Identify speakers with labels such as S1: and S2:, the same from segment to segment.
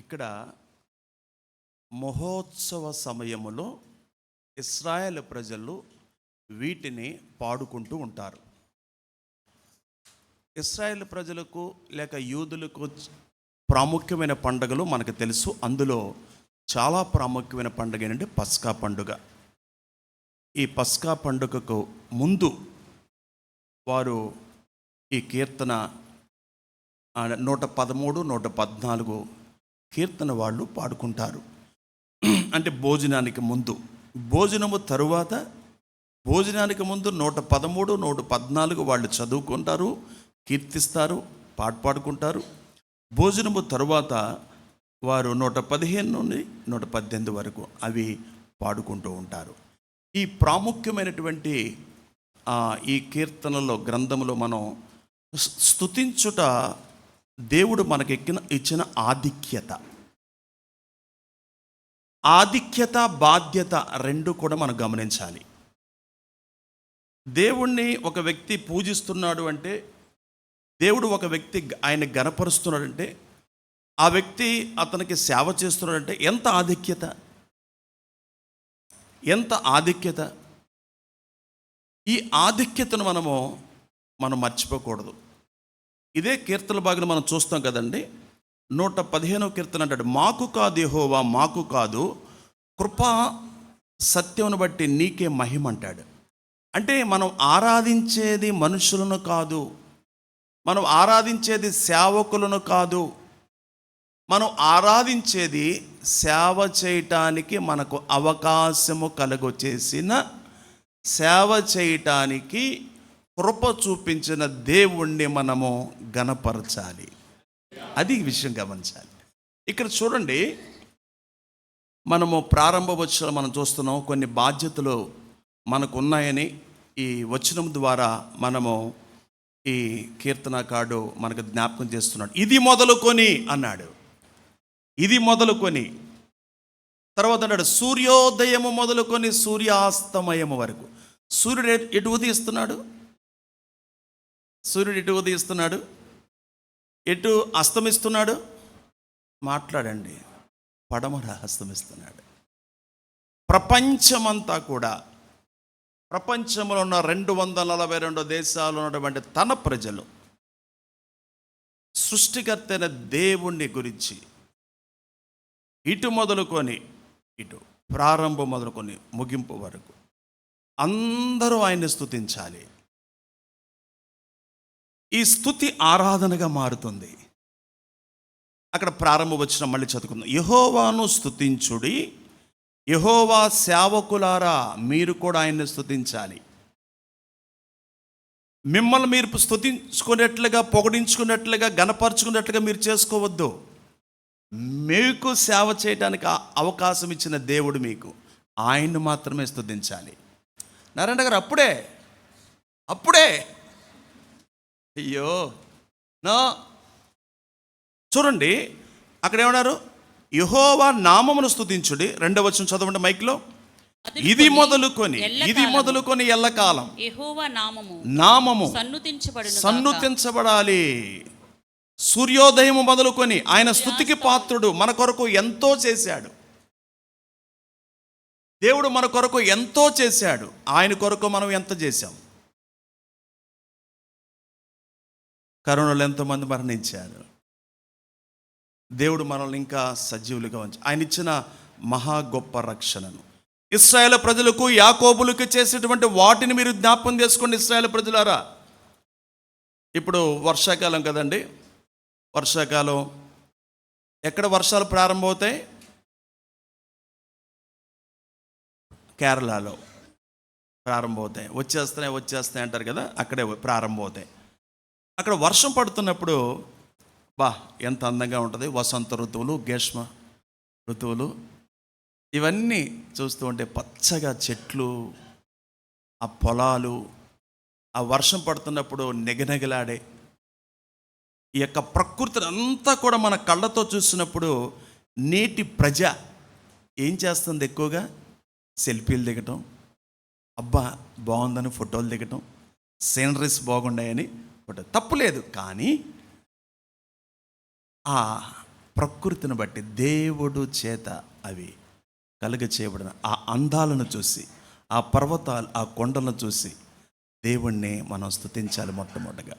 S1: ఇక్కడ మహోత్సవ సమయములో ఇస్రాయేల్ ప్రజలు వీటిని పాడుకుంటూ ఉంటారు. ఇస్రాయేల్ ప్రజలకు లేక యూదులకు ప్రాముఖ్యమైన పండుగలు మనకు తెలుసు. అందులో చాలా ప్రాముఖ్యమైన పండుగ ఏంటంటే పస్కా పండుగ. ఈ పస్కా పండుగకు ముందు వారు ఈ కీర్తన నూట పదమూడు నూట పద్నాలుగు కీర్తన వాళ్ళు పాడుకుంటారు. అంటే భోజనానికి ముందు. భోజనము తరువాత భోజనానికి ముందు నూట పదమూడు నూట పద్నాలుగు వాళ్ళు చదువుకుంటారు కీర్తిస్తారు పాట పాడుకుంటారు. భోజనము తరువాత వారు నూట పదిహేను నుండి నూట పద్దెనిమిది వరకు అవి పాడుకుంటూ ఉంటారు. ఈ ప్రాముఖ్యమైనటువంటి ఈ కీర్తనలో గ్రంథంలో మనం స్తుతించుట దేవుడు మనకెక్కిన ఇచ్చిన ఆధిక్యత. ఆధిక్యత బాధ్యత రెండు కూడా మనం గమనించాలి. దేవుణ్ణి ఒక వ్యక్తి పూజిస్తున్నాడు అంటే దేవుడు ఒక వ్యక్తి ఆయన గనపరుస్తున్నాడంటే ఆ వ్యక్తి అతనికి సేవ చేస్తున్నాడంటే ఎంత ఆధిక్యత? ఎంత ఆధిక్యత? ఈ ఆధిక్యతను మనము మనం మర్చిపోకూడదు. ఇదే కీర్తన భాగం మనం చూస్తాం కదండి నూట పదిహేనో కీర్తన అంటాడు మాకు కాదు యహోవా మాకు కాదు. కృప సత్యమును బట్టి నీకే మహిమ అంటాడు. అంటే మనం ఆరాధించేది మనుషులను కాదు. మనం ఆరాధించేది సేవకులను కాదు. మనం ఆరాధించేది సేవ చేయటానికి మనకు అవకాశము కలుగచేసిన సేవ చేయటానికి కృప చూపించిన దేవుణ్ణి మనము గనపరచాలి అది విషయం గమనించాలి. ఇక్కడ చూడండి మనము ప్రారంభ వచ్చిన మనం చూస్తున్నాం కొన్ని బాధ్యతలు మనకు ఉన్నాయని ఈ వచనం ద్వారా మనము ఈ కీర్తనకాడు మనకు జ్ఞాపకం చేస్తున్నాడు. ఇది మొదలుకొని అన్నాడు. ఇది మొదలుకొని. తర్వాత అన్నాడు సూర్యోదయము మొదలుకొని సూర్యాస్తమయము వరకు. సూర్యుడు ఎటు ఉదయిస్తున్నాడు? సూర్యుడు ఎటు ఉదయిస్తున్నాడు? ఎటు అస్తమిస్తున్నాడు? మాట్లాడండి. పడమర అస్తమిస్తున్నాడు ప్రపంచమంతా కూడా ప్రపంచంలో ఉన్న రెండు వందల నలభై రెండు దేశాలు ఉన్నటువంటి తన ప్రజలు సృష్టికర్త అయిన దేవుణ్ణి గురించి ఇటు మొదలుకొని ఇటు ప్రారంభం మొదలుకొని ముగింపు వరకు అందరూ ఆయన్ని స్తుతించాలి. ఈ స్థుతి ఆరాధనగా మారుతుంది. అక్కడ ప్రారంభం వచ్చిన మళ్ళీ చదువుకుందాం. యహోవాను స్థుతించుడి యహోవా సేవకులారా మీరు కూడా ఆయన్ని స్థుతించాలి మిమ్మల్ని మీరు స్థుతించుకునేట్లుగా పొగడించుకున్నట్లుగా గనపరుచుకున్నట్లుగా మీరు చేసుకోవద్దు. మీకు సేవ చేయడానికి అవకాశం ఇచ్చిన దేవుడు మీకు. ఆయన్ని మాత్రమే స్థుతించాలి నారాయణ గారు అప్పుడే అప్పుడే అయ్యో. నా. చూడండి అక్కడ ఏమన్నారు యహోవా నామమును స్తుతించుడి. రెండవ వచ్చిన చదవండి మైక్లో. ఇది మొదలుకొని ఇది మొదలుకొని ఎల్లకాలం.
S2: యెహోవా నామము
S1: సన్నుతించబడాలి. సూర్యోదయం మొదలుకొని ఆయన స్థుతికి పాత్రుడు మన కొరకు ఎంతో చేశాడు. దేవుడు మన కొరకు ఎంతో చేశాడు. ఆయన కొరకు మనం ఎంత చేశాం? కరోనాలో ఎంతోమంది మరణించారు. దేవుడు మనల్ని ఇంకా సజీవులుగా ఉంచి ఆయన ఇచ్చిన మహా గొప్ప రక్షణను. ఇస్రాయేల్ ప్రజలకు యాకోబులకు చేసేటువంటి వాటిని మీరు జ్ఞాపకం చేసుకోండి ఇస్రాయేల్ ప్రజలారా. ఇప్పుడు వర్షాకాలం కదండి. వర్షాకాలం ఎక్కడ వర్షాలు ప్రారంభమవుతాయి? కేరళలో ప్రారంభమవుతాయి. వచ్చేస్తున్నాయి వచ్చేస్తాయి అంటారు కదా అక్కడే ప్రారంభమవుతాయి. అక్కడ వర్షం పడుతున్నప్పుడు బా ఎంత అందంగా ఉంటుంది. వసంత ఋతువులు గ్రీష్మ ఋతువులు. ఇవన్నీ చూస్తూ ఉంటే పచ్చగా చెట్లు ఆ పొలాలు ఆ వర్షం పడుతున్నప్పుడు నెగనెగలాడే ఈ యొక్క ప్రకృతిని అంతా కూడా మన కళ్ళతో చూసినప్పుడు నేటి ప్రజ ఏం చేస్తుంది ఎక్కువగా? సెల్ఫీలు దిగటం. అబ్బా బాగుందని ఫోటోలు దిగటం. సీనరీస్ బాగున్నాయని తప్ప తప్పు లేదు. కానీ ఆ ప్రకృతిని బట్టి దేవుడు చేత అవి కలుగ చేయబడిన ఆ అందాలను చూసి ఆ పర్వతాలు ఆ కొండలను చూసి దేవుణ్ణి మనం స్తుతించాలి మొట్టమొదటిగా.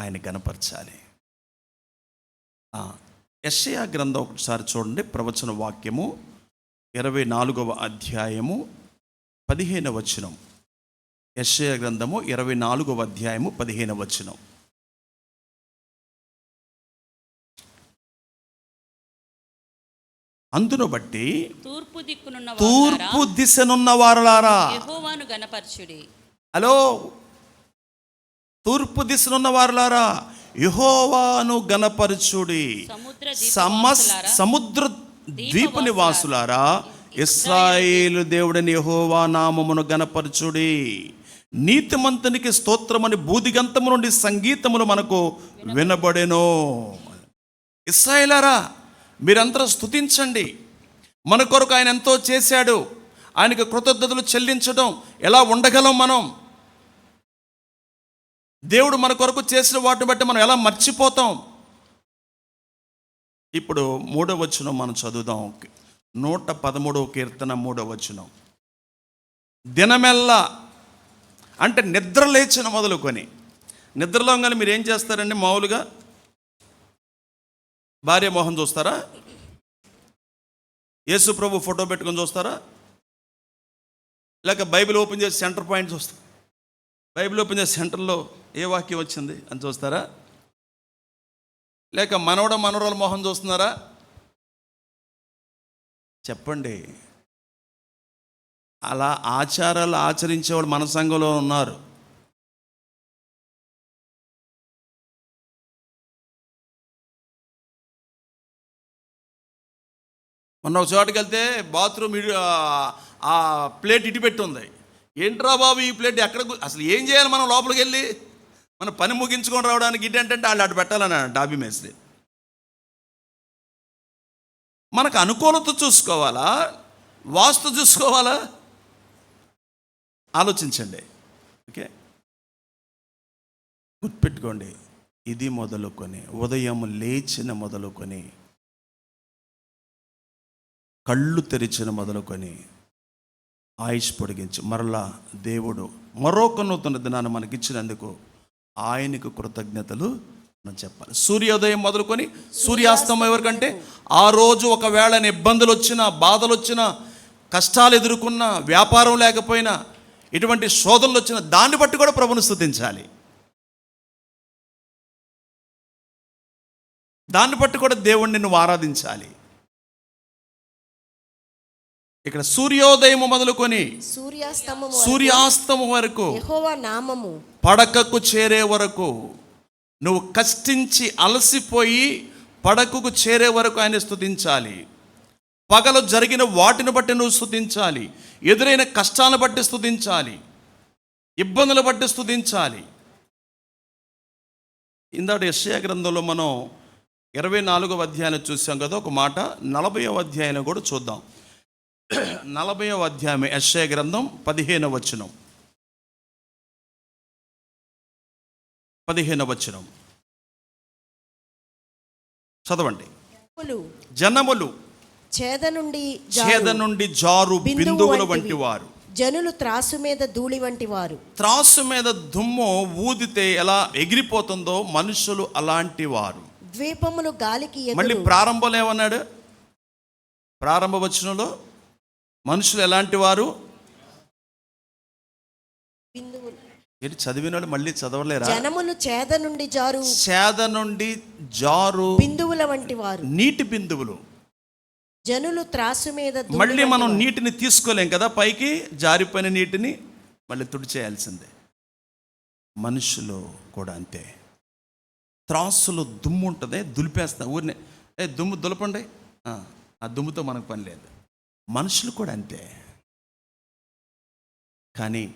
S1: ఆయన గనపరచాలి యషయా గ్రంథం ఒకసారి చూడండి. ప్రవచన వాక్యము ఇరవై నాలుగవ అధ్యాయము పదిహేన వచనం. యషయ గ్రంథము ఇరవై నాలుగవ అధ్యాయము పదిహేన వచనం. అందును బట్టి
S2: తూర్పు దిక్కునున్న
S1: తూర్పు దిశనున్న వారలారా.
S2: యెహోవాను గణపరచుడి
S1: హలో. తూర్పు దిశనున్న వారలారా యహోవాను గణపరచుడి
S2: సముద్ర
S1: సమస్ సముద్ర ద్వీప నివాసులారా ఇస్రాయేలు దేవుడని యహోవా నామమును గణపరచుడి నీతిమంతునికి స్తోత్రమని బూదిగంతము నుండి సంగీతములు మనకు వినబడెను. ఇస్రాయేలారా మీరంతా స్తుతించండి. మన కొరకు ఆయన ఎంతో చేశాడు. ఆయనకు కృతజ్ఞతలు చెల్లించడం ఎలా ఉండగలం మనం? దేవుడు మన కొరకు చేసిన వాటిని బట్టి మనం ఎలా మర్చిపోతాం? ఇప్పుడు మూడవ వచనం మనం చదువుదాం. నూట పదమూడవ కీర్తన మూడవ వచనం. దినమెల్లా అంటే నిద్ర లేచిన మొదలుకొని. నిద్రలో కానీ మీరు ఏం చేస్తారండి మామూలుగా? భార్య మోహన్ చూస్తారా? యేసు ప్రభు ఫోటో పెట్టుకొని చూస్తారా? లేక బైబిల్ ఓపెన్ చేసి సెంటర్ పాయింట్ చూస్తారా? బైబిల్ ఓపెన్ చేసి సెంటర్లో ఏ వాక్యం వచ్చింది అని చూస్తారా? లేక మనవడ మనవరాల మొహం చూస్తున్నారా? చెప్పండి. అలా ఆచారాలు ఆచరించేవాడు మన సంఘంలో ఉన్నారు. మొన్న ఒక చోటుకి వెళ్తే బాత్రూమ్ ఆ- ప్లేట్ ఇటు పెట్టి ఉంది ఏంట్రా బాబు ఈ ప్లేట్? ఎక్కడ అసలు ఏం చేయాలి మనం లోపలికి వెళ్ళి? మన పని ముగించుకొని రావడానికి ఇటంటే వాళ్ళు అటు పెట్టాలని డాబీ మేస్త్రి. మనకు అనుకూలత చూసుకోవాలా? వాస్తు చూసుకోవాలా? ఆలోచించండి. ఓకే? గుర్తుపెట్టుకోండి. ఇది మొదలుకొని ఉదయం లేచిన మొదలుకొని కళ్ళు తెరిచిన మొదలుకొని ఆయుష్ పొడిగించి మరలా దేవుడు మరొక నూతన దినాన్ని మనకిచ్చినందుకు ఆయనకు కృతజ్ఞతలు మనం చెప్పాలి. సూర్యోదయం మొదలుకొని సూర్యాస్తమయం ఎవరికంటే ఆ రోజు ఒకవేళ ఇబ్బందులు వచ్చినా బాధలు వచ్చినా కష్టాలు ఎదుర్కొన్నా వ్యాపారం లేకపోయినా ఇటువంటి శోధనలు వచ్చినా దాన్ని బట్టి కూడా ప్రభుని స్థుతించాలి. దాన్ని బట్టి కూడా దేవుణ్ణి నువ్వు ఆరాధించాలి. ఇక్కడ సూర్యోదయం మొదలుకొని
S3: సూర్యాస్తమము
S1: సూర్యాస్తమం వరకు
S3: నామము.
S1: పడకకు చేరే వరకు నువ్వు కష్టించి అలసిపోయి పడకకు చేరే వరకు ఆయన స్తుతించాలి పగలు జరిగిన వాటిని బట్టి నువ్వు స్తుతించాలి ఎదురైన కష్టాలను బట్టి స్తుతించాలి. ఇబ్బందులు బట్టి స్తుతించాలి. ఇందాటి యశ్యా గ్రంథంలో మనం ఇరవై నాలుగవ అధ్యాయం చూసాం కదా ఒక మాట నలభైవ అధ్యాయం కూడా చూద్దాం. నలభైవ అధ్యాయం యశ్యా గ్రంథం పదిహేనవ వచనం. పదిహేనవ వచనం. చదవండి.
S3: జనములు. చేద నుండి
S1: ఛేద నుండి జారు
S3: బిందువు
S1: బిందువుల. వంటి వారు
S3: జనులు త్రాసు మీద ధూళి వంటి వారు
S1: త్రాసు మీద దుమ్ము ఊదితే ఎలా ఎగిరిపోతుందో మనుషులు అలాంటి వారు
S3: ద్వీపములు గాలికి
S1: మళ్ళీ
S3: ఎగురు
S1: ప్రారంభంలో ఏమన్నాడు? ప్రారంభ వచనంలో మనుషులు ఎలాంటి వారు. ఏంటి చదివిన వాళ్ళు మళ్ళీ చదవలేరా?
S3: జనములు చేద నుండి జారు.
S1: చేద నుండి జారు
S3: బిందువుల వంటి వారు
S1: నీటి బిందువులు.
S3: జనులు త్రాసు మీద
S1: మళ్ళీ మనం. నీటిని తీసుకోలేం కదా? పైకి జారిపోయిన నీటిని మళ్ళీ తుడిచేయాల్సిందే. మనుషులు కూడా అంతే. త్రాసులో దుమ్ము ఉంటుంది దులిపేస్తా. ఊరిని ఏ దుమ్ము దులపండి. ఆ దుమ్ముతో మనకు పని లేదు. మనుషులు కూడా అంతే. కానీ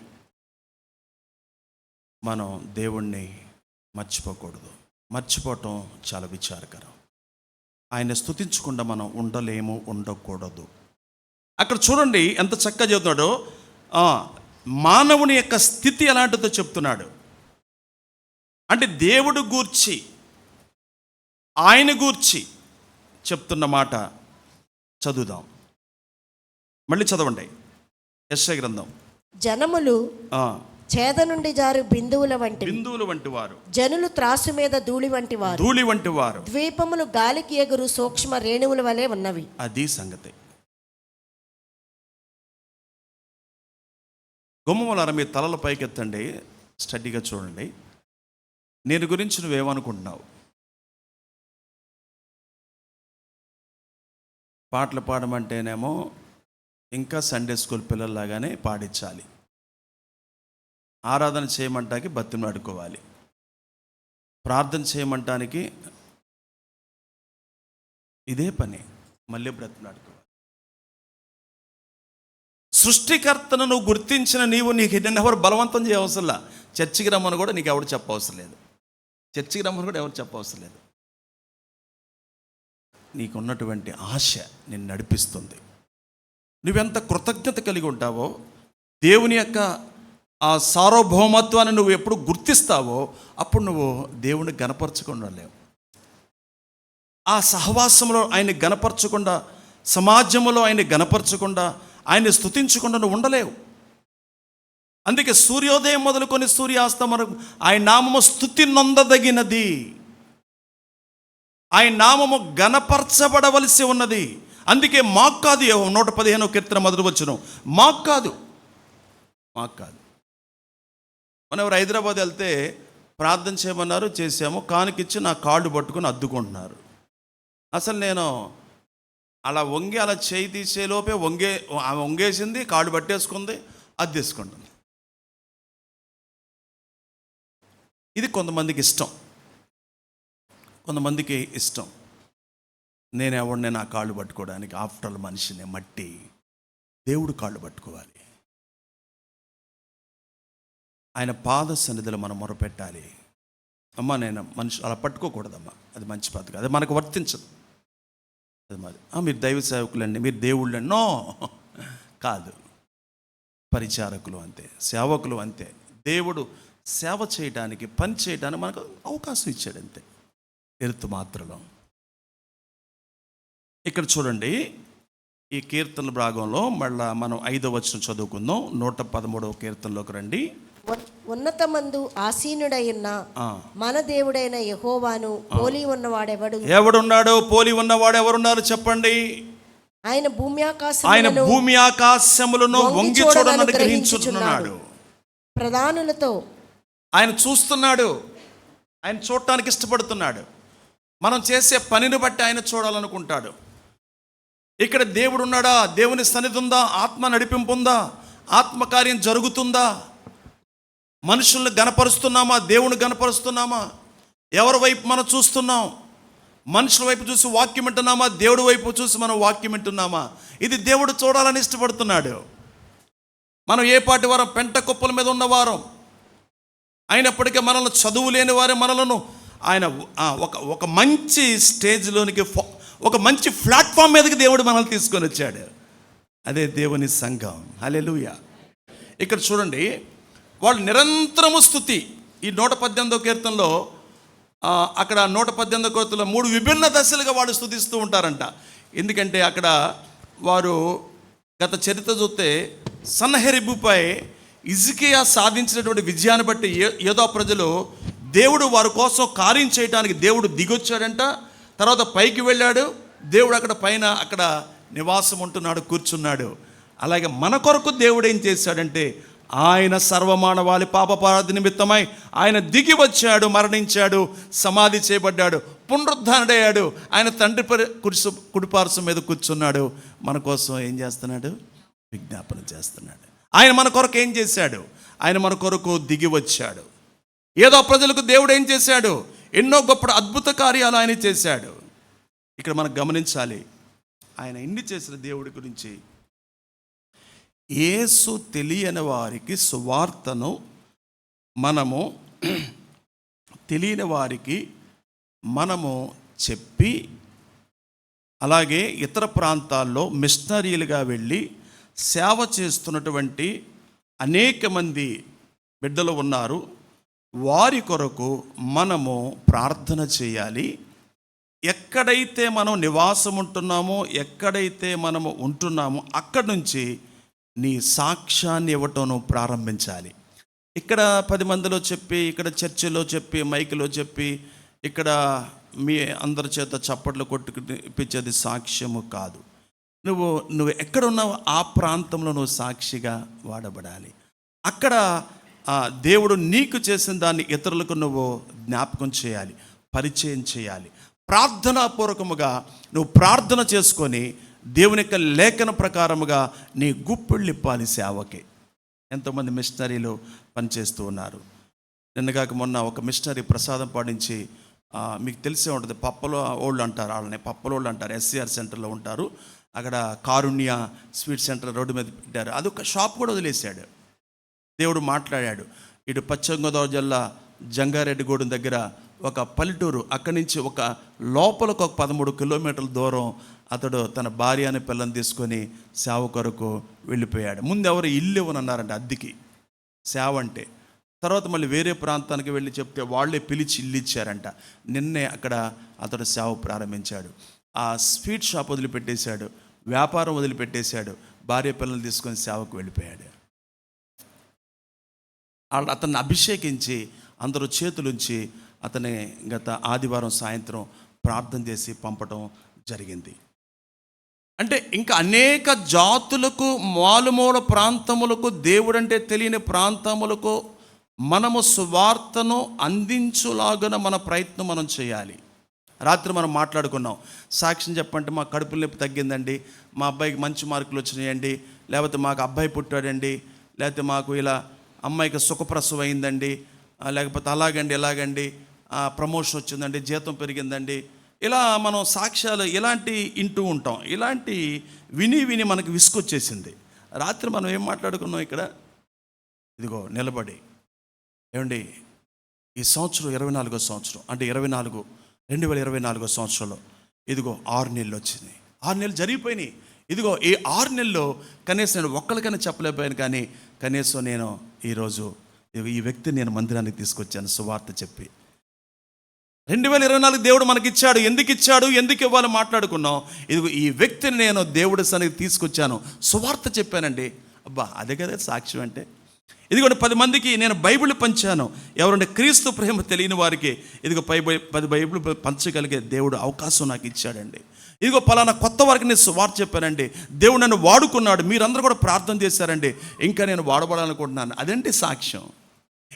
S1: మనం దేవుణ్ణి మర్చిపోకూడదు. మర్చిపోవటం చాలా విచారకరం. ఆయన స్తుతించకుండా మనం ఉండలేము ఉండకూడదు. అక్కడ చూడండి ఎంత చక్కగా చెబుతున్నాడో. మానవుని యొక్క స్థితి ఎలాంటిదో చెప్తున్నాడు. అంటే దేవుడు గూర్చి ఆయన గూర్చి చెప్తున్న మాట చదువుదాం. మళ్ళీ చదవండి. యశ్య గ్రంథం.
S3: జనములు చేద నుండి జారు బిందువుల వంటి
S1: బిందువులు వంటి వారు.
S3: జనులు త్రాసు మీద ధూళి వంటి వారు.
S1: ధూళి వంటి వారు.
S3: ద్వీపములు గాలికి ఎగురు సూక్ష్మ రేణువుల వలె ఉన్నవి.
S1: అది సంగతి. గుమ్మములారా మీ తలల పైకెత్తండి. స్టడీగా చూడండి. నేను గురించి నువ్వేమనుకుంటున్నావు? పాటలు పాడమంటేనేమో ఇంకా సండే స్కూల్ పిల్లల్లాగానే పాడించాలి. ఆరాధన చేయమంటానికి బతిని అడుకోవాలి ప్రార్థన చేయమంటానికి ఇదే పని. మళ్ళీ బ్రతిమలాడుకోవాలి సృష్టికర్తను నువ్వు గుర్తించిన నీవు నీకు ఎవరు బలవంతం చేయవసరంలా చర్చికి రమ్మని కూడా నీకు ఎవరు చెప్పవసరం లేదు. చర్చికి రమ్మని కూడా ఎవరు చెప్పవసరం లేదు. నీకున్నటువంటి ఆశ నిన్ను నడిపిస్తుంది. నువ్వెంత కృతజ్ఞత కలిగి ఉంటావో దేవుని యొక్క ఆ సార్వభౌమత్వాన్ని నువ్వు ఎప్పుడు గుర్తిస్తావో అప్పుడు నువ్వు దేవుని గనపరచకుండా లేవు ఆ సహవాసంలో ఆయన గనపరచకుండా సమాజంలో ఆయన గనపరచకుండా ఆయన స్థుతించకుండా నువ్వు ఉండలేవు. అందుకే సూర్యోదయం మొదలుకొని సూర్యాస్తం వరకు ఆయన నామము స్థుతి నొందదగినది. ఆయన నామము గనపరచబడవలసి ఉన్నది. అందుకే మాకు కాదు నూట పదిహేనో కీర్తన మొదలు వచ్చిన మాకు కాదు. మాకు కాదు. మనం ఎవరు హైదరాబాద్ వెళ్తే ప్రార్థన చేయమన్నారు చేసాము కానికిచ్చి నా కాళ్ళు పట్టుకొని అద్దుకుంటున్నారు. అసలు నేను అలా వంగి అలా చేయి తీసే లోపే వంగే ఆమె వంగేసింది కాళ్ళు పట్టేసుకుంది అద్దెసుకుంటుంది ఇది కొంతమందికి ఇష్టం. కొంతమందికి ఇష్టం. నేను ఎవడిని నా కాళ్ళు పట్టుకోవడానికి? ఆఫ్టర్ మనిషిని మట్టి. దేవుడు కాళ్ళు పట్టుకోవాలి. ఆయన పాద సన్నిధిలో మనం మొరపెట్టాలి. అమ్మ నేను మనిషి అలా పట్టుకోకూడదమ్మా. అది మంచి పద్ధతి అది మనకు వర్తించదు. అది మరి మీరు దైవ సేవకులండి మీరు దేవుళ్ళండి నో! కాదు. పరిచారకులు అంతే సేవకులు అంతే. దేవుడు సేవ చేయడానికి పని చేయడానికి మనకు అవకాశం ఇచ్చాడు అంతే. ఎరుతు మాత్రలో. ఇక్కడ చూడండి ఈ కీర్తన భాగంలో మళ్ళా మనం ఐదో వచనం చదువుకుందాం. నూట పదమూడవ కీర్తనలోకి రండి.
S3: ఉన్నతమందు ఆసీనుడైన. మన దేవుడైన యహోవాను పోలి ఉన్నవాడెవడు?
S1: ఎవడున్నాడో పోలి ఉన్నవాడు ఎవరున్నారు చెప్పండి?
S3: ఆయన భూమి
S1: ఆయన
S3: ఆకాశములను
S1: భూమి ఆకాశములను
S3: వంగి.
S1: గ్రహించుతున్నాడు
S3: ప్రధానులతో
S1: ఆయన చూస్తున్నాడు. ఆయన చూడటానికి ఇష్టపడుతున్నాడు. మనం చేసే పనిని బట్టి ఆయన చూడాలనుకుంటాడు. ఇక్కడ దేవుడు ఉన్నాడా దేవుని సన్నిధి ఉందా? ఆత్మ నడిపింపు ఉందా? ఆత్మకార్యం జరుగుతుందా? మనుషుల్ని గనపరుస్తున్నామా? దేవుని గనపరుస్తున్నామా? ఎవరి వైపు మనం చూస్తున్నాం? మనుషుల వైపు చూసి వాక్యం వింటున్నామా? దేవుడి వైపు చూసి మనం వాక్యం వింటున్నామా? ఇది దేవుడు చూడాలని ఇష్టపడుతున్నాడు. మనం ఏ పాటి వారం పెంట కుప్పల మీద ఉన్నవారం అయినప్పటికీ మనల్ని చదువు లేని వారి మనలను ఆయన ఒక ఒక మంచి స్టేజ్లోనికి ఒక మంచి ప్లాట్ఫామ్ మీదకి దేవుడు మనల్ని తీసుకొని వచ్చాడు. అదే దేవుని సంఘం. హలే ఇక్కడ చూడండి వాళ్ళు నిరంతరము స్థుతి. ఈ నూట పద్దెనిమిదో కీర్తనలో అక్కడ నూట పద్దెనిమిదో కీర్తనలో మూడు విభిన్న దశలుగా వాళ్ళు స్థుతిస్తూ ఉంటారంట. ఎందుకంటే అక్కడ వారు గత చరిత్ర చూస్తే సన్నహెరిబుపై ఇజికియా సాధించినటువంటి విజయాన్ని బట్టి ఏ- ఏదో ప్రజలు దేవుడు వారి కోసం కార్యం చేయడానికి దేవుడు దిగొచ్చాడంట. తర్వాత పైకి వెళ్ళాడు. దేవుడు అక్కడ పైన అక్కడ నివాసం ఉంటున్నాడు కూర్చున్నాడు. అలాగే మన కొరకు దేవుడు ఏం చేశాడంటే ఆయన సర్వమానవాళి పాపపారాధి నిమిత్తమై ఆయన దిగి వచ్చాడు మరణించాడు సమాధి చేయబడ్డాడు పునరుద్ధానుడయ్యాడు. ఆయన తండ్రి కుడిసు కుడిపార్సు మీద కూర్చున్నాడు. మన కోసం ఏం చేస్తున్నాడు? విజ్ఞాపన చేస్తున్నాడు. ఆయన మన కొరకు ఏం చేశాడు? ఆయన మన కొరకు దిగి వచ్చాడు. ఏదో ప్రజలకు దేవుడు ఏం చేశాడు? ఎన్నో గొప్ప అద్భుత కార్యాలు ఆయన చేశాడు. ఇక్కడ మనం గమనించాలి. ఆయన ఎన్ని చేసిన దేవుడి గురించి యేసు తెలియని వారికి సువార్తను మనము తెలియని వారికి మనము చెప్పి అలాగే ఇతర ప్రాంతాల్లో మిషనరీలుగా వెళ్ళి సేవ చేస్తున్నటువంటి అనేక మంది బిడ్డలు ఉన్నారు. వారి కొరకు మనము ప్రార్థన చేయాలి. ఎక్కడైతే మనం నివాసం ఉంటున్నామో ఎక్కడైతే మనము ఉంటున్నామో అక్కడి నుంచి నీ సాక్ష్యాన్ని ఇవ్వటం నువ్వు ప్రారంభించాలి. ఇక్కడ పది మందిలో చెప్పి ఇక్కడ చర్చిలో చెప్పి మైకులో చెప్పి ఇక్కడ మీ అందరి చేత చప్పట్లు కొట్టుకునిపించేది సాక్ష్యము కాదు. నువ్వు నువ్వు ఎక్కడున్నావో ఆ ప్రాంతంలో నువ్వు సాక్షిగా వాడబడాలి. అక్కడ ఆ, దేవుడు నీకు చేసిన దాన్ని ఇతరులకు నువ్వు జ్ఞాపకం చేయాలి పరిచయం చేయాలి. ప్రార్థనాపూర్వకముగా నువ్వు ప్రార్థన చేసుకొని దేవుని యొక్క లేఖన ప్రకారముగా నీ గుప్పిళ్ళిప్పాలి సేవకి. ఎంతోమంది మిషనరీలు పనిచేస్తూ ఉన్నారు. నిన్నగాక మొన్న ఒక మిషనరీ ప్రసాదం పాటించి మీకు తెలిసే ఉంటుంది పప్పలో ఓళ్ళు అంటారు వాళ్ళని పప్పలోళ్ళు అంటారు ఎస్సీఆర్ సెంటర్లో ఉంటారు. అక్కడ కారుణ్య స్వీట్ సెంటర్ రోడ్డు మీద పెట్టారు. అదొక షాప్ కూడా వదిలేశాడు. దేవుడు మాట్లాడాడు ఇటు పశ్చిమ గోదావరి జిల్లా జంగారెడ్డిగూడెం దగ్గర ఒక పల్లెటూరు అక్కడి నుంచి ఒక లోపలకు ఒక పదమూడు కిలోమీటర్ల దూరం అతడు తన భార్య అనే పిల్లని తీసుకొని సేవ కొరకు వెళ్ళిపోయాడు. ముందు ఎవరు ఇల్లు ఇవ్వనన్నారంట అద్దెకి. సేవ అంటే తర్వాత మళ్ళీ వేరే ప్రాంతానికి వెళ్ళి చెప్తే వాళ్ళే పిలిచి ఇల్లు ఇచ్చారంట. నిన్నే అక్కడ అతడు సేవ ప్రారంభించాడు. ఆ స్వీట్ షాప్ వదిలిపెట్టేశాడు వ్యాపారం వదిలిపెట్టేశాడు భార్య పిల్లలు తీసుకొని సేవకు వెళ్ళిపోయాడు. వాళ్ళు అతన్ని అభిషేకించి అందరూ చేతులుంచి అతని గత ఆదివారం సాయంత్రం ప్రార్థన చేసి పంపటం జరిగింది. అంటే ఇంకా అనేక జాతులకు మాలుమూల ప్రాంతములకు దేవుడంటే తెలియని ప్రాంతములకు మనము సువార్తను అందించులాగున మన ప్రయత్నం మనం చేయాలి. రాత్రి మనం మాట్లాడుకున్నాం. సాక్ష్యం చెప్పంటే మా కడుపు నొప్పి తగ్గిందండి. మా అబ్బాయికి మంచి మార్కులు వచ్చినాయండి. లేకపోతే మాకు అబ్బాయి పుట్టాడండి. లేకపోతే మాకు ఇలా అమ్మాయికి సుఖప్రసవం అయిందండి. లేకపోతే అలాగండి ఇలాగండి. ప్రమోషన్ వచ్చిందండి. జీతం పెరిగిందండి. ఇలా మనం సాక్ష్యాలు ఇలాంటి ఇంటూ ఉంటాం. ఇలాంటి విని విని మనకు విసుకొచ్చేసింది రాత్రి మనం ఏం మాట్లాడుకున్నాం ఇక్కడ? ఇదిగో నిలబడి. ఏమండి? ఈ సంవత్సరం ఇరవై నాలుగో సంవత్సరం. అంటే ఇరవై నాలుగు రెండు వేల ఇరవై నాలుగో సంవత్సరంలో ఇదిగో ఆరు నెలలు వచ్చింది ఆరు నెలలు జరిగిపోయినాయి. ఇదిగో ఈ ఆరు నెలల్లో కనీసం నేను ఒక్కరికైనా చెప్పలేకపోయాను కానీ కనీసం నేను ఈరోజు ఈ వ్యక్తిని నేను మందిరానికి తీసుకొచ్చాను సువార్త చెప్పి. రెండు వేల ఇరవై నాలుగు దేవుడు మనకిచ్చాడు. ఎందుకు ఇచ్చాడు ఎందుకు ఇవ్వాలి మాట్లాడుకున్నాం. ఇదిగో ఈ వ్యక్తిని నేను దేవుడి సన్నిధి తీసుకొచ్చాను. సువార్త చెప్పానండి. అబ్బా అదే కదా సాక్ష్యం అంటే. ఇదిగోండి పది మందికి నేను బైబిల్ పంచాను. ఎవరంటే క్రీస్తు ప్రేమ తెలియని వారికి ఇదిగో పై పది బైబిల్ పంచగలిగే దేవుడు అవకాశం నాకు ఇచ్చాడండి. ఇదిగో పలానా కొత్త వారికి నేను సువార్త చెప్పానండి. దేవుడు నన్ను వాడుకున్నాడు. మీరందరూ కూడా ప్రార్థన చేశారండి. ఇంకా నేను వాడబడాలనుకుంటున్నాను. అదేంటి సాక్ష్యం.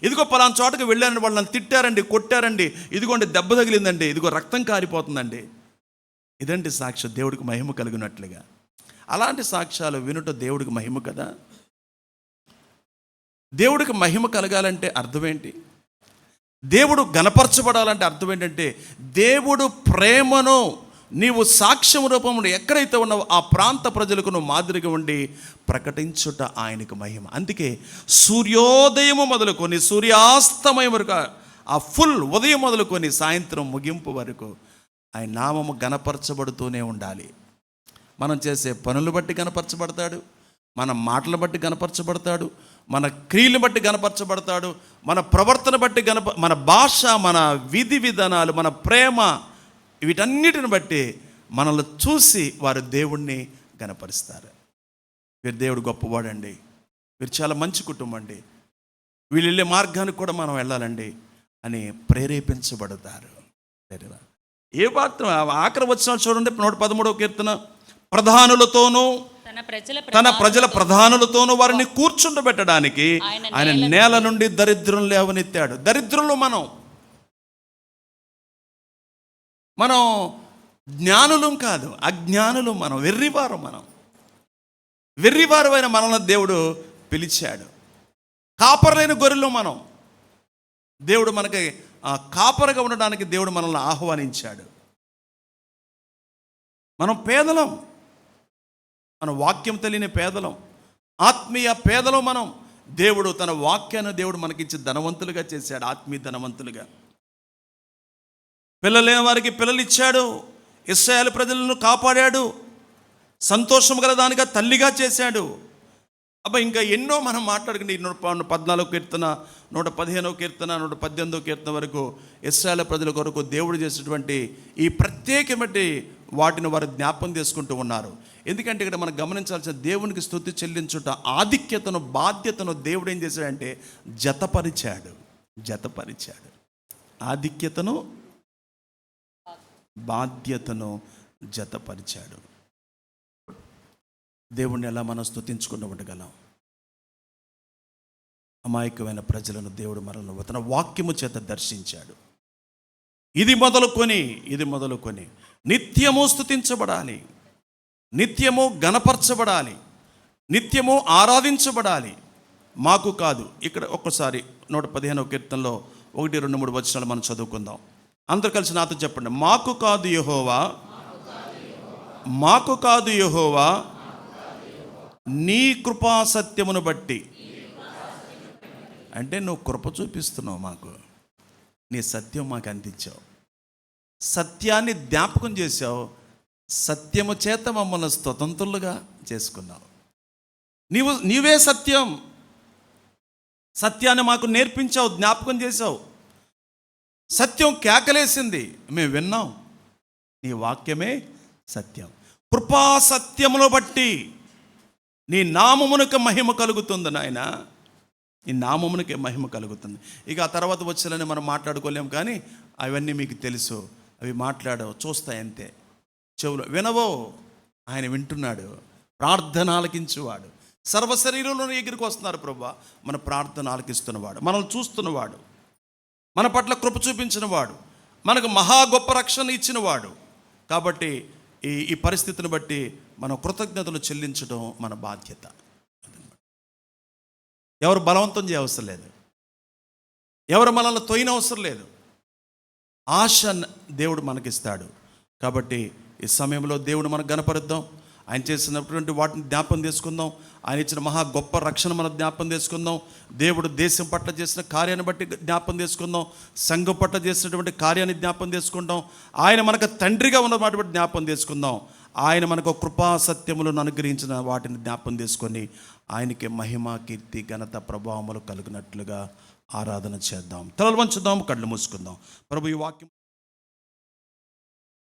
S1: ఇదిగో పలానా చోటకి వెళ్ళారని వాళ్ళని తిట్టారండి కొట్టారండి. ఇదిగోండి దెబ్బ తగిలిందండి. ఇదిగో రక్తం కారిపోతుందండి. ఇదండి సాక్ష్యం దేవుడికి మహిమ కలిగినట్లుగా. అలాంటి సాక్ష్యాలు వినుట దేవుడికి మహిమ కదా? దేవుడికి మహిమ కలగాలంటే అర్థం ఏంటి? దేవుడు గనపరచబడాలంటే అర్థం ఏంటంటే దేవుడు ప్రేమను నీవు సాక్ష్యం రూపంలో ఎక్కడైతే ఉన్నావో ఆ ప్రాంత ప్రజలకు నువ్వు మాదిరిగా ఉండి ప్రకటించుట ఆయనకు మహిమ. అందుకే సూర్యోదయము మొదలుకొని సూర్యాస్తమయం వరకు ఆ ఫుల్ ఉదయం మొదలుకొని సాయంత్రం ముగింపు వరకు ఆయన నామము గనపరచబడుతూనే ఉండాలి. మనం చేసే పనులు బట్టి కనపరచబడతాడు మన మాటలు బట్టి కనపరచబడతాడు మన క్రియలు బట్టి కనపరచబడతాడు మన ప్రవర్తన బట్టి గనప మన భాష మన విధి విధానాలు మన ప్రేమ వీటన్నిటిని బట్టి మనల్ని చూసి వారు దేవుణ్ణి గనపరుస్తారు వీరు దేవుడు గొప్పవాడండి. వీరు చాలా మంచి కుటుంబం అండి. వీళ్ళు వెళ్ళే మార్గానికి కూడా మనం వెళ్ళాలండి అని ప్రేరేపించబడతారు. ఏ పాత్ర ఆఖరి వచ్చిన చూడండి నూట పదమూడవ కీర్తన. ప్రధానులతోనూ
S2: తన ప్రజల
S1: తన ప్రజల ప్రధానులతోనూ వారిని కూర్చుండబెట్టడానికి
S2: ఆయన
S1: ఆయన నేల నుండి దరిద్రం లేవనెత్తాడు. దరిద్రులు మనం. మనం జ్ఞానులం కాదు అజ్ఞానులు మనం వెర్రివారు మనం. వెర్రివారు అయిన మనల్ని దేవుడు పిలిచాడు. కాపరలేని గొర్రెలు మనం. దేవుడు మనకి కాపరగా ఉండడానికి దేవుడు మనల్ని ఆహ్వానించాడు. మనం పేదలం. మన వాక్యం తెలియని పేదలం. ఆత్మీయ పేదలం మనం. దేవుడు తన వాక్యాన్ని దేవుడు మనకిచ్చి ధనవంతులుగా చేశాడు ఆత్మీయ ధనవంతులుగా. పిల్లలేని వారికి పిల్లలు ఇచ్చాడు ప్రజలను కాపాడాడు. సంతోషం గల దానిగా తల్లిగా చేశాడు. అబ్బా ఇంకా ఎన్నో మనం మాట్లాడుకుంటే నూట పద్నాలుగు కీర్తన నూట పదిహేనవ కీర్తన నూట పద్దెనిమిదో కీర్తన వరకు ఇస్రాయల్ ప్రజల కొరకు దేవుడు చేసినటువంటి ఈ ప్రత్యేకమటి వాటిని వారు జ్ఞాపం చేసుకుంటూ ఉన్నారు. ఎందుకంటే ఇక్కడ మనం గమనించాల్సిన దేవునికి స్థుతి చెల్లించుట ఆధిక్యతను బాధ్యతను దేవుడు ఏం చేశాడంటే జతపరిచాడు. జతపరిచాడు. ఆధిక్యతను బాధ్యతను జతపరిచాడు. దేవుణ్ణి ఎలా మనం స్తుతించుకుంటూ ఉండగలం? అమాయకమైన ప్రజలను దేవుడు మనల్ని తన వాక్యము చేత దర్శించాడు. ఇది మొదలుకొని ఇది మొదలుకొని నిత్యము స్థుతించబడాలి నిత్యము గణపరచబడాలి. నిత్యము ఆరాధించబడాలి. మాకు కాదు ఇక్కడ ఒక్కసారి నూట పదిహేనవ కీర్తనలో ఒకటి రెండు మూడు వచనాలు మనం చదువుకుందాం. అందరు కలిసి నాతో చెప్పండి. మాకు కాదు యహోవా మాకు కాదు యహోవా నీ కృపా సత్యమును బట్టి. అంటే నువ్వు కృప చూపిస్తున్నావు మాకు. నీ సత్యం మాకు అందించావు. సత్యాన్ని జ్ఞాపకం చేశావు. సత్యము చేత మమ్మల్ని స్వతంత్రులుగా చేసుకున్నావు. నీవు నీవే సత్యం. సత్యాన్ని మాకు నేర్పించావు జ్ఞాపకం చేశావు. సత్యం కేకలేసింది. మేము విన్నాం. నీ వాక్యమే సత్యం. కృపా సత్యమును బట్టి నీ నామమునకు మహిమ కలుగుతుంది నాయన. నీ నామమునకే మహిమ కలుగుతుంది. ఇక ఆ తర్వాత వచ్చాలని మనం మాట్లాడుకోలేం కానీ అవన్నీ మీకు తెలుసు. అవి మాట్లాడవు. చూస్తాయి అంతే. చెవులు వినవో? ఆయన వింటున్నాడు. ప్రార్థన ఆలకించేవాడు. సర్వ శరీరంలో ఎగిరికి వస్తున్నారు ప్రభా. మన ప్రార్థన ఆలకిస్తున్నవాడు. మనల్ని చూస్తున్నవాడు. మన పట్ల కృప చూపించినవాడు. మనకు మహా గొప్ప రక్షణ ఇచ్చినవాడు. కాబట్టి ఈ ఈ పరిస్థితిని బట్టి మనం కృతజ్ఞతలు చెల్లించడం మన బాధ్యత. ఎవరు బలవంతం చేయవసరం లేదు. ఎవరు మనల్ని తొయిన అవసరం లేదు. ఆశ దేవుడు మనకిస్తాడు. కాబట్టి ఈ సమయంలో దేవుడు మనకు గనపరుద్దాం ఆయన చేసినటువంటి వాటిని జ్ఞాపం చేసుకుందాం. ఆయన ఇచ్చిన మహా గొప్ప రక్షణ మనం జ్ఞాపం చేసుకుందాం. దేవుడు దేశం పట్ల చేసిన కార్యాన్ని బట్టి జ్ఞాపం చేసుకుందాం. సంఘం పట్ల చేసినటువంటి కార్యాన్ని జ్ఞాపం చేసుకుందాం. ఆయన మనకు తండ్రిగా ఉన్నటువంటి జ్ఞాపం చేసుకుందాం. ఆయన మనకు కృపా సత్యములను అనుగ్రహించిన వాటిని జ్ఞాపం చేసుకొని ఆయనకి మహిమ కీర్తి ఘనత ప్రభావములు కలిగినట్లుగా ఆరాధన చేద్దాం. తలలు వంచుదాం కళ్ళు మూసుకుందాం. ప్రభు ఈ వాక్యం